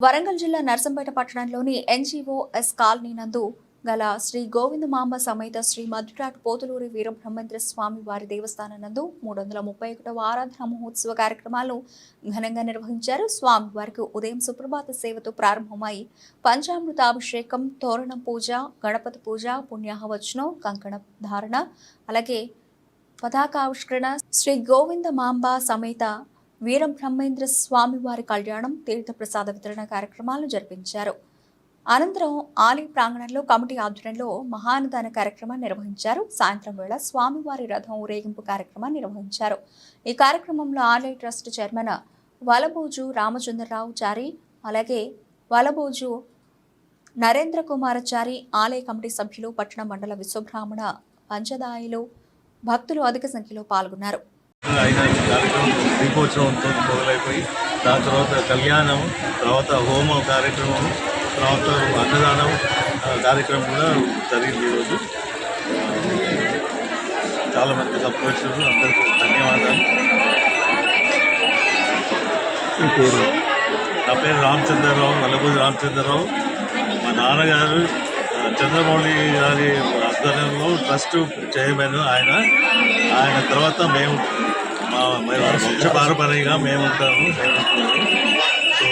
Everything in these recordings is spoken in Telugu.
వరంగల్ జిల్లా నర్సంపేట పట్టణంలోని ఎన్జీఓ ఎస్ కాలనీ నందు గల శ్రీ గోవిందమాంబ సమేత శ్రీ మధురాట్ పోతులూరి వీరబ్రహ్మేంద్ర స్వామి వారి దేవస్థానం నందు మూడు వందల ముప్పై ఒకటవ ఆరాధన మహోత్సవ కార్యక్రమాలు ఘనంగా నిర్వహించారు. స్వామి వారికి ఉదయం సుప్రభాత సేవతో ప్రారంభమై పంచామృతాభిషేకం తోరణం పూజ గణపతి పూజ పుణ్యాహవచనం కంకణ ధారణ అలాగే పతాకావిష్కరణ శ్రీ గోవిందమాంబ సమేత వీరబ్రహ్మేంద్ర స్వామి వారి కళ్యాణం తీర్థప్రసాద వితరణ కార్యక్రమాలు జరిపించారు. అనంతరం ఆలయ ప్రాంగణంలో కమిటీ ఆధ్వర్యంలో మహానదాన కార్యక్రమాన్ని నిర్వహించారు. సాయంత్రం వేళ స్వామివారి రథం ఊరేగింపు కార్యక్రమాన్ని నిర్వహించారు. ఈ కార్యక్రమంలో ఆలయ ట్రస్ట్ చైర్మన్ వలబోజు రామచంద్రరావు చారి అలాగే వలబోజు నరేంద్ర కుమారచారి ఆలయ కమిటీ సభ్యులు పట్టణ మండల విశ్వబ్రాహ్మణ పంచదాయిలు భక్తులు అధిక సంఖ్యలో పాల్గొన్నారు. అయిన కార్యక్రమం దీపోత్సవంతో మొదలైపోయి దాని తర్వాత కళ్యాణం తర్వాత హోమ కార్యక్రమం తర్వాత అన్నదానం కార్యక్రమం కూడా జరిగింది ఈరోజు. చాలా మంది సపోర్ట్స్ అందరికీ ధన్యవాదాలు. నా పేరు రామచంద్రరావు వల్లభూది రామచంద్రరావు. మా నాన్నగారు చంద్రమౌళి గారి ఆధ్వర్యంలో ట్రస్ట్ చైర్మన్ ఆయన. ఆయన తర్వాత మేము మా పారపరిగా మేము ఉంటాము. సో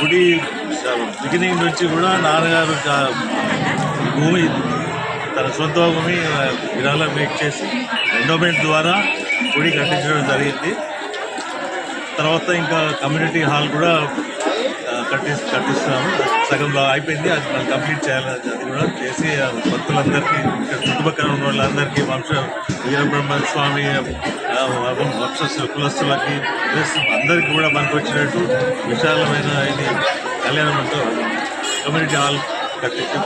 గుడి బిగినింగ్ నుంచి కూడా నాన్నగారు భూమి తన సొంత భూమి ఆ, విరాళం మేక్ చేసి ఎండోమెంట్ ద్వారా గుడి కట్టించడం జరిగింది. తర్వాత ఇంకా కమ్యూనిటీ హాల్ కూడా ఆ, కట్టిస్తున్నాము. సగంలో అయిపోయింది. అది మనం కంప్లీట్ చేయాలి. అది కూడా చేసి ఆ భక్తులందరికీ ఇక్కడ చుట్టుపక్కల ఉన్న వాళ్ళందరికీ వంశ వీరబ్రహ్మ స్వామి వంశ కులస్తులకి ప్లస్ అందరికీ కూడా మనకు వచ్చినట్టు విశాలమైన ఇది కళ్యాణంతో కమ్యూనిటీ హాల్ కట్టించే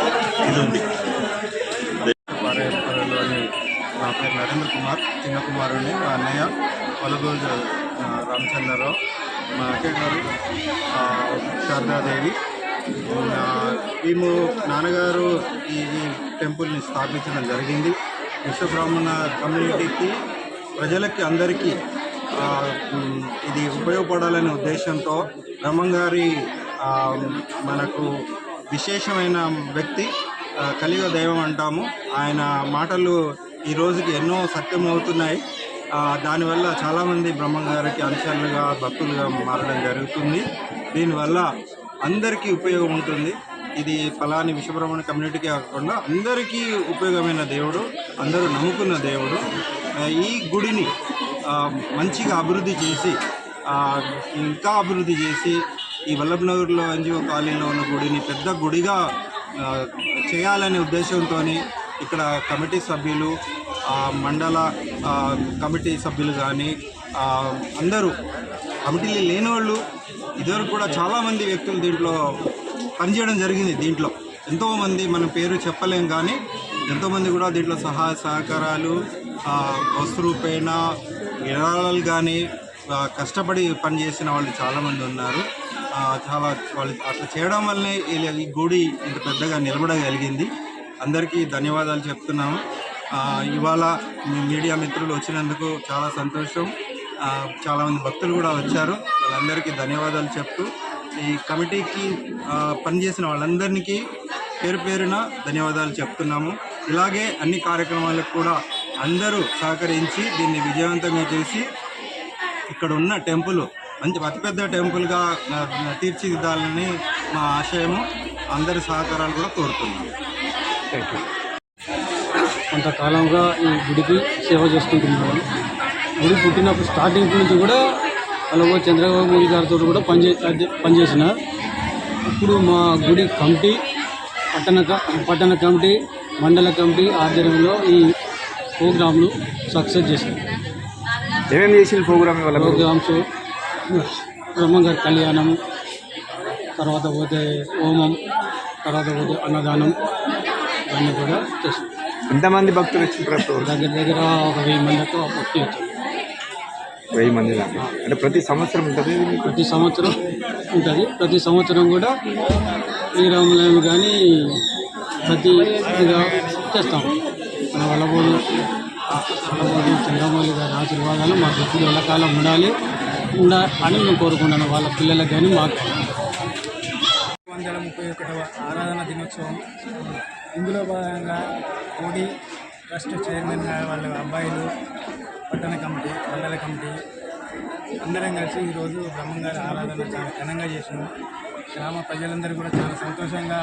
ఇది ఉంది. నా పేరు నరేంద్ర కుమార్ చిన్న కుమారుని మా అన్నయ్య వలగోజు రామచంద్రరావు మా అక్కయ్య గారు శారదాదేవి మేము నాన్నగారు ఈ టెంపుల్ని స్థాపించడం జరిగింది. విశ్వబ్రాహ్మణ కమ్యూనిటీకి ప్రజలకి అందరికీ ఇది ఉపయోగపడాలనే ఉద్దేశంతో బ్రహ్మంగారి మనకు విశేషమైన వ్యక్తి కలియుగ దైవం అంటాము. ఆయన మాటలు ఈ రోజుకి ఎన్నో సత్యం అవుతున్నాయి దానివల్ల చాలామంది బ్రహ్మంగారికి అనుచరులుగా భక్తులుగా మారడం జరుగుతుంది. దీనివల్ల అందరికీ ఉపయోగం ఉంటుంది. ఇది ఫలాని విశ్వబ్రహ్మణ కమ్యూనిటీకి కాకుండా అందరికీ ఉపయోగమైన దేవుడు అందరూ నమ్ముకున్న దేవుడు. ఈ గుడిని మంచిగా అభివృద్ధి చేసి ఇంకా అభివృద్ధి చేసి ఈ వల్లభనగర్లో ఎన్జిఓ కాలనీలో ఉన్న గుడిని పెద్ద గుడిగా చేయాలనే ఉద్దేశంతో ఇక్కడ కమిటీ సభ్యులు మండల కమిటీ సభ్యులు కానీ అందరూ కమిటీలు లేని వాళ్ళు ఇదివరకు కూడా చాలామంది వ్యక్తులు దీంట్లో పనిచేయడం జరిగింది దీంట్లో. ఎంతోమంది మన పేరు చెప్పలేం కానీ ఎంతోమంది కూడా దీంట్లో సహాయ సహకారాలు వస్తురూపేణ విరాళాలు కానీ కష్టపడి పనిచేసిన వాళ్ళు చాలామంది ఉన్నారు. చాలా వాళ్ళు అట్లా చేయడం వల్లనే ఈ- గుడి ఇంత పెద్దగా నిలబడగలిగింది. అందరికీ ధన్యవాదాలు చెప్తున్నాము. ఇవాళ మీ మీడియా మిత్రులు వచ్చినందుకు చాలా సంతోషం. చాలామంది భక్తులు కూడా వచ్చారు. వాళ్ళందరికీ ధన్యవాదాలు చెప్తూ ఈ కమిటీకి పనిచేసిన వాళ్ళందరికీ పేరు పేరున ధన్యవాదాలు చెప్తున్నాము. ఇలాగే అన్ని కార్యక్రమాలకు కూడా అందరూ సహకరించి దీన్ని విజయవంతంగా చేసి ఇక్కడ ఉన్న టెంపుల్ మంచి అతిపెద్ద టెంపుల్గా తీర్చిదిద్దాలని మా ఆశయము. అందరి సహకారాలు కూడా కోరుతున్నాము. థ్యాంక్ యూ కొంతకాలంగా ఈ గుడికి సేవ చేసుకుంటున్నాను గుడి పుట్టినప్పుడు స్టార్టింగ్ నుంచి కూడా అలాగో చంద్రబాబు గారితో కూడా పనిచే పనిచేసిన ఇప్పుడు మా గుడి కమిటీ పట్టణ పట్టణ కమిటీ మండల కమిటీ ఆధ్వర్యంలో ఈ ప్రోగ్రాంలు సక్సెస్ చేశారు ఏమేమి చేసిన ప్రోగ్రామ్ ప్రోగ్రామ్స్ బ్రహ్మంగారి కళ్యాణం తర్వాత పోతే హోమం తర్వాత పోతే అన్నదానం ఇవన్నీ కూడా చేస్తాం ఎంతమంది భక్తులు వచ్చిన దగ్గర దగ్గర ఒక వెయ్యి మందితో భక్తి వచ్చారు. వెయ్యి మంది దాకా. అంటే ప్రతి సంవత్సరం ఉంటుంది ప్రతి సంవత్సరం ఉంటుంది. ప్రతి సంవత్సరం కూడా శ్రీరాములయం కానీ ప్రతి ఇదిగా చేస్తాం. మన వల్లబోలు వల్లబోలు చంద్రమౌళి గారి ఆశీర్వాదాలు మా ఎప్పుడు ఎల్లకాలం ఉండాలి. ఉండ అని మేము కోరుకున్నాను వాళ్ళ పిల్లలకు కానీ మాకు. వందల ముప్పై ఒకటవ ఆరాధన దినోత్సవం. ఇందులో భాగంగా కోడి ట్రస్ట్ చైర్మన్ వాళ్ళ అబ్బాయిలు పట్టణ కమిటీ మండల కమిటీ అందరం కలిసి ఈరోజు బ్రహ్మంగారి ఆరాధన చాలా ఘనంగా చేసినాం. గ్రామ ప్రజలందరూ కూడా చాలా సంతోషంగా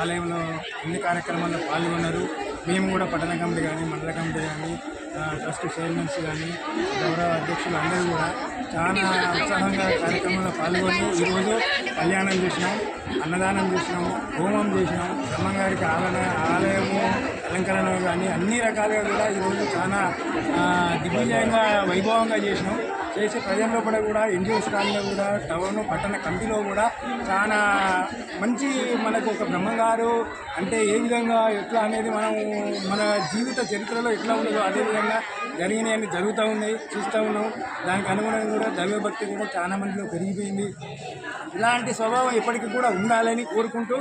ఆలయంలో అన్ని కార్యక్రమాల్లో పాల్గొన్నారు. మేము కూడా పట్టణ కమిటీ కానీ మండల కమిటీ కానీ ట్రస్ట్ చైర్మన్స్ కానీ గౌరవ అధ్యక్షులు అందరూ కూడా చాలా ఉత్సాహంగా కార్యక్రమంలో పాల్గొని ఈరోజు కళ్యాణం చేసినాం అన్నదానం చేసినాం హోమం చేసినాం. బ్రహ్మంగారికి ఆలయ ఆలయము అలంకరణ కానీ అన్ని రకాలుగా కూడా ఈరోజు చాలా దిగ్విజయంగా వైభవంగా చేసినాం. చేసి ప్రజల్లో కూడా కూడా ఎన్జిఓస్ కాలంలో కూడా టౌన్ పట్టణ కమిటీలో కూడా చాలా మంచి మనకు ఒక బ్రహ్మంగారు అంటే ఏ విధంగా ఎట్లా అనేది మనం మన జీవిత చరిత్రలో ఎట్లా ఉండదో అదే విధంగా జరిగినాయని జరుగుతూ ఉన్నాయి చూస్తూ ఉన్నాం. దానికి అనుగుణంగా కూడా దైవభక్తి కూడా చాలా మందిలో పెరిగిపోయింది. ఇలాంటి స్వభావం ఎప్పటికీ కూడా ఉండాలని కోరుకుంటూ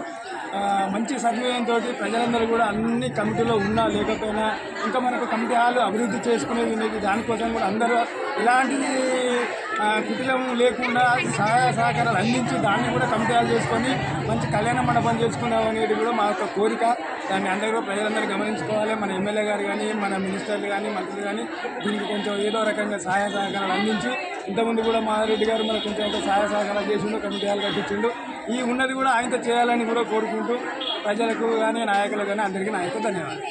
మంచి సద్వినియోగంతో ప్రజలందరూ కూడా అన్ని కమిటీలో ఉన్నా లేకపోయినా ఇంకా మనకు కమిటీ హాల్ అభివృద్ధి చేసుకునేది ఉండేది. దానికోసం కూడా అందరూ ఇలాంటి కుటిలం లేకుండా సహాయ సహకారాలు అందించి దాన్ని కూడా కమిటీ హాల్ చేసుకొని మంచి కళ్యాణ మండపం చేసుకుందాం అనేది కూడా మా యొక్క కోరిక. దాన్ని అందరూ ప్రజలందరూ గమనించుకోవాలి. మన ఎమ్మెల్యే గారు కానీ మన మినిస్టర్లు కానీ మంత్రులు కానీ దీనికి కొంచెం ఏదో రకంగా సహాయ సహకారాలు అందించి ఇంతకుముందు కూడా మాధరెడ్డి గారు మనకు కొంచెం సహాయ సహకారాలు చేసిండు కమిటీ హాల్ కట్టించిండు. ఈ ఉన్నది కూడా ఆయనతో చేయాలని కూడా కోరుకుంటూ ప్రజలకు కానీ నాయకులకు కానీ అందరికీ నా యొక్క ధన్యవాదాలు.